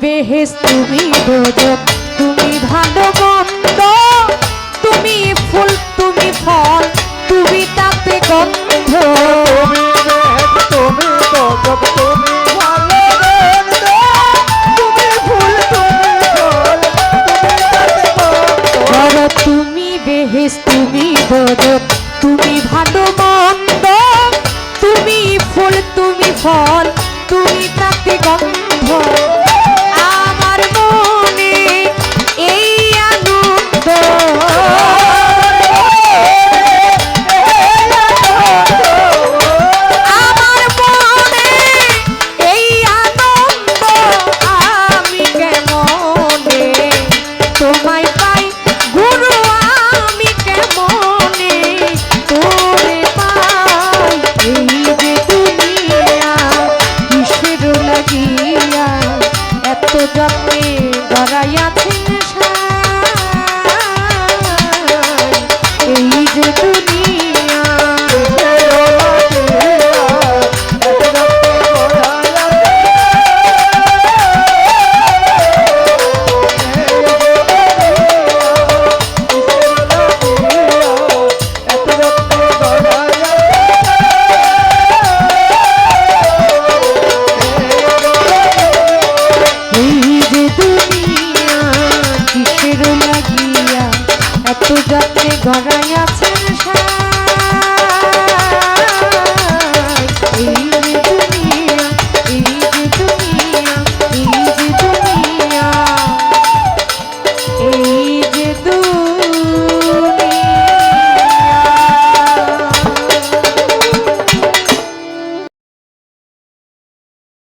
বেহেস তুমি দোজক তুমি ভালো মন্দ তুমি ফুল তুমি ফল তুমি তাতে গন্ধ। তুমি দোজক তুমি তুমি বেহেস তুমি দোজক তুমি ভালো যত্নে ধরাইয়াছেন তুজাতে ঘরাইয়া